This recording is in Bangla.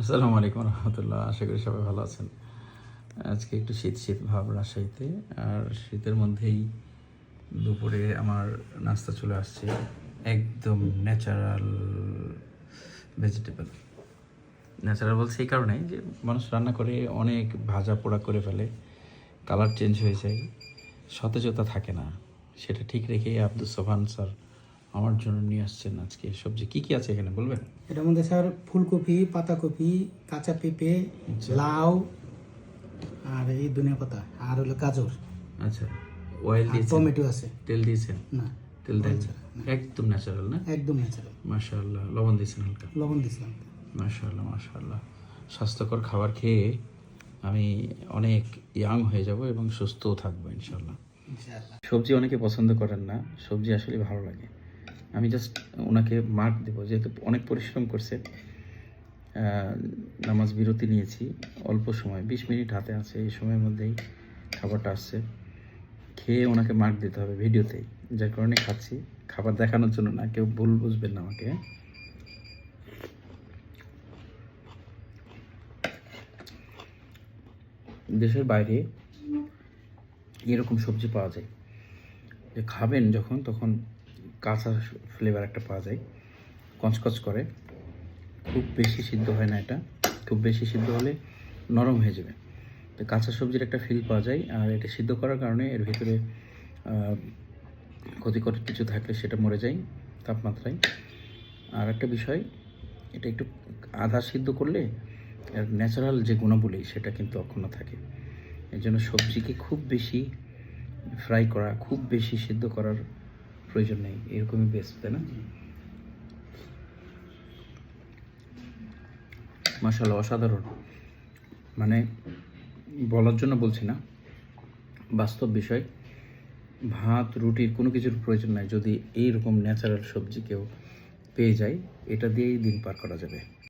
আসসালামু আলাইকুম রহমতুল্লাহ, আশা করি সবাই ভালো আছেন। আজকে একটু শীত শীত ভাব রাজশাহীতে, আর শীতের মধ্যেই দুপুরে আমার নাস্তা চলে আসছে একদম ন্যাচারাল ভেজিটেবল ন্যাচারাল বলছে এই কারণে যে মানুষ রান্না করে অনেক ভাজা পোড়া করে ফেলে কালার চেঞ্জ হয়ে যায়, সতেজতা থাকে না। সেটা ঠিক রেখে আব্দুল সোহান স্যার আমার জন্য নিয়ে আসছেন আজকে। সবজি কি কি আছে এখানে বলবেন? এটার মধ্যে স্যার ফুলকপি পাতাকপি কাঁচা পেঁপে লাউ আর এই ধনিয়া পাতা আর হলো গাজর। আচ্ছা। অয়েল দিয়েছেন? টমেটো আছে। তেল দিয়েছেন? না। তেল আচ্ছা, একদম ন্যাচারাল না? একদম ন্যাচারাল মাশাআল্লাহ। লবণ দিয়েছেন হালকা? লবণ দিছিলাম মাশাআল্লাহ মাশাআল্লাহ। স্বাস্থ্যকর খাবার খেয়ে আমি অনেক ইয়াং হয়ে যাব এবং সুস্থও থাকব ইনশাআল্লাহ। ইনশাআল্লাহ। সবজি অনেকে পছন্দ করেন না। সবজি আসলে ভালো লাগে। আমি জাস্ট ওনাকে মার্ক দেব, যেহেতু অনেক পরিশ্রম করছে। নামাজ বিরতি নিয়েছি, অল্প সময়, বিশ মিনিট হাতে আছে, এই সময়ের মধ্যেই খাবারটা আসছে। খেয়ে ওনাকে মার্ক দিতে হবে ভিডিওতেই যার কারণে খাচ্ছি। খাবার দেখানোর জন্য না, কেউ ভুল বুঝবেন না আমাকে। দেশের বাইরে এরকম সবজি পাওয়া যায়। যে খাবেন যখন, তখন কাঁচা ফ্লেভার একটা পাওয়া যায়। কচকচ করে। খুব বেশি সিদ্ধ হয় না এটা। খুব বেশি সিদ্ধ হলে নরম হয়ে যাবে। তো কাঁচা সবজির একটা ফিল পাওয়া যায়। আর এটা সিদ্ধ করার কারণে এর ভিতরে ক্ষতিকর কিছু থাকলে সেটা মরে যায় তাপমাত্রায়। আর একটা বিষয়, এটা একটু আধা সিদ্ধ করলে এর ন্যাচারাল যে গুণাবলী, সেটা কিন্তু অক্ষুণ্ণ থাকে। এর জন্য সবজিকে খুব বেশি ফ্রাই করা, খুব বেশি সিদ্ধ করার প্রয়োজন নেই এরকমই বেস্ট তাই না? মাসাল অসাধারণ। মানে বলার জন্য বলছি না বাস্তব বিষয় ভাত রুটির কোনো কিছুর প্রয়োজন নাই যদি এইরকম ন্যাচারাল সবজি কেউ পেয়ে যায় এটা দিয়েই দিন পার করা যাবে।